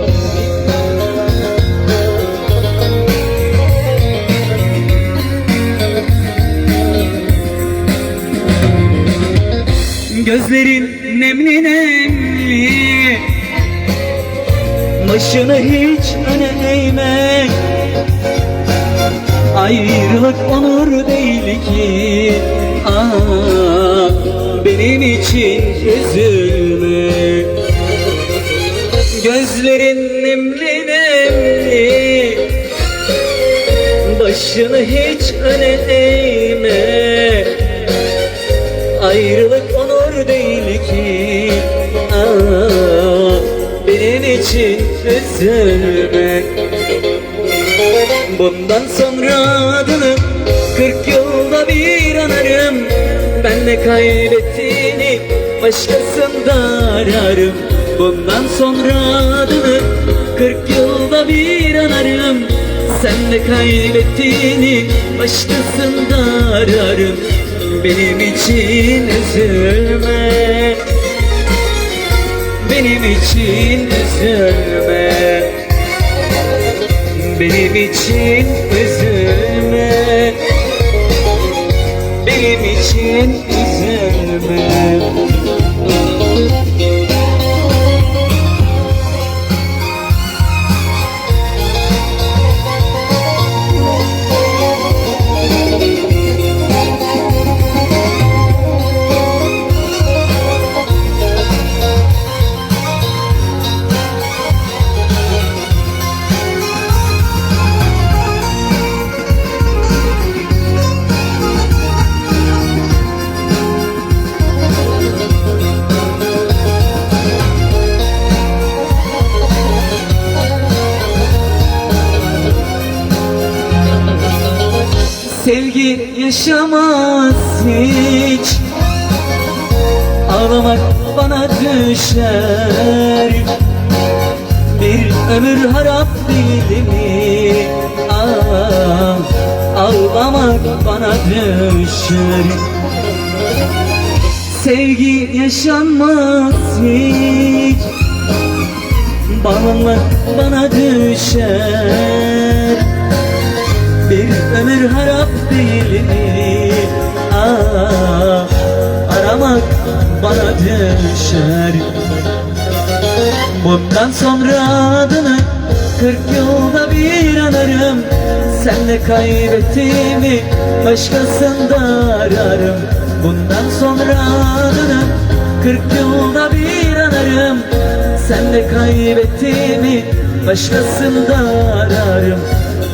müzik. Gözlerin nemli nemli. Başını hiç öne eğme Ayrılık onur değil ki. Aa, Benim için üzülme. Gözlerin nemli nemli. Başını hiç öne eğme. Ayrılık onur değil ki. Ah, Benim için üzülme. Bundan sonra adını Kırk yılda bir anarım. Ben de kaybettiğini Başkasında ararım Bundan sonra adını Kırk yılda bir anarım. Sen de kaybettiğini Başkasında ararım. Benim için üzülme. Benim için üzülme. Benim için üzülme. Benim için üzülme Sevgi yaşamaz hiç. Ağlamak bana düşer. Bir ömür harap değil mi? Ağlamak bana düşer. Sevgi yaşanmaz hiç. Bağlanmak bana düşer mi? Ah, aramak bana düşer. Bundan sonra adını Kırk yılda bir anarım. Sen de kaybettiğimi Başkasında ararım. Bundan sonra adını Kırk yılda bir anarım. Sen de kaybettiğimi Başkasında ararım